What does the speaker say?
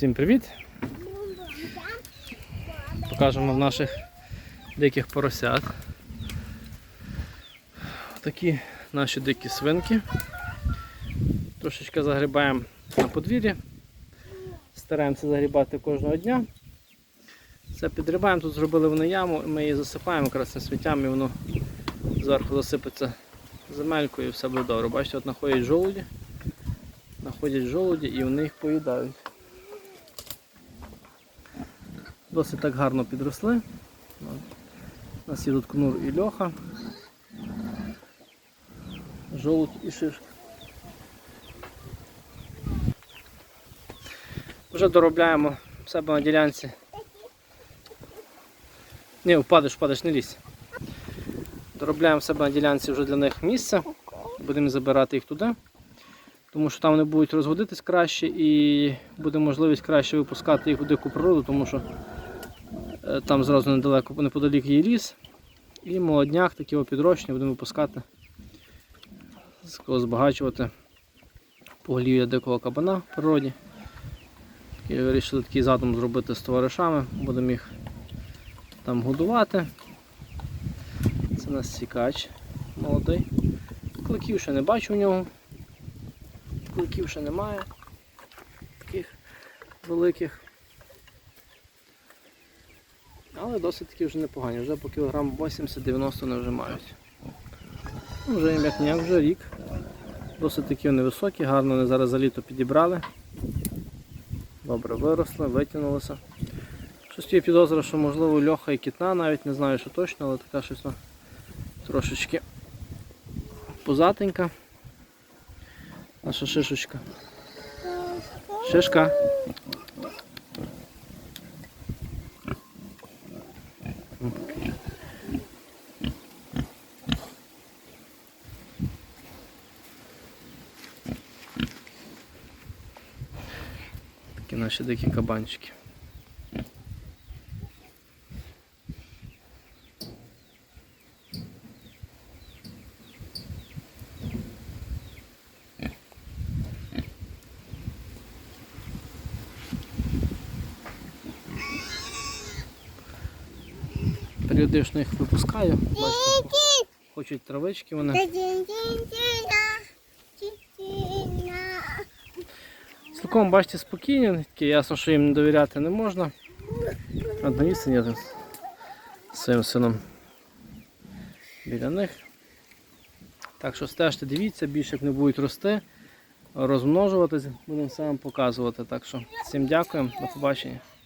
Всім привіт! Покажемо в наших диких поросят. Такі наші дикі свинки. Трошечки загрібаємо на подвір'ї. Стараємося загрібати кожного дня. Це підрібаємо, тут зробили вони яму, ми її засипаємо якраз цим сміттям і воно зверху засипеться земелькою і все буде добре. Бачите, от знаходять жолуді, знаходять жолуді і вони їх поїдають. Досить так гарно підросли. У нас є тут кнур і льоха, жолудь і шишка. Вже доробляємо себе на ділянці. Ні, впадеш, впадеш, не лізь. Доробляємо себе на ділянці вже для них місце. Будемо забирати їх туди. Тому що там вони будуть розводитись краще і буде можливість краще випускати їх у дику природу, тому що там зразу недалеко неподалік є ліс. І молодняк, такі підрощення будемо випускати, збагачувати поголів'я дикого кабана в природі. І вирішили такий задум зробити з товаришами, будемо їх там годувати. Це у нас сікач молодий. Кликів ще не бачу в нього. Кликів ще немає. Таких великих. Але досить таки вже непогані, вже по кілограм 80-90 не вже мають. Ну, Вже їм як ніяк вже рік. Досить такі вони високі, гарно вони зараз за літо підібрали. Добре виросли, витягнулися. Щось є підозра, що можливо льоха і кітна, навіть не знаю, що точно, але така щось ну, трошечки позатенька. Наша шишечка. Шишка. Такі наші дикі кабанчики. Періодично їх випускаю. Бачите, хочуть травички вони. Цілком, бачите, спокійні, такі ясно, що їм довіряти не можна. Місце я з своїм сином біля них. Так що стежте, дивіться, більше як не будуть рости, розмножуватись, будемо все вам показувати. Так що всім дякуємо, до побачення.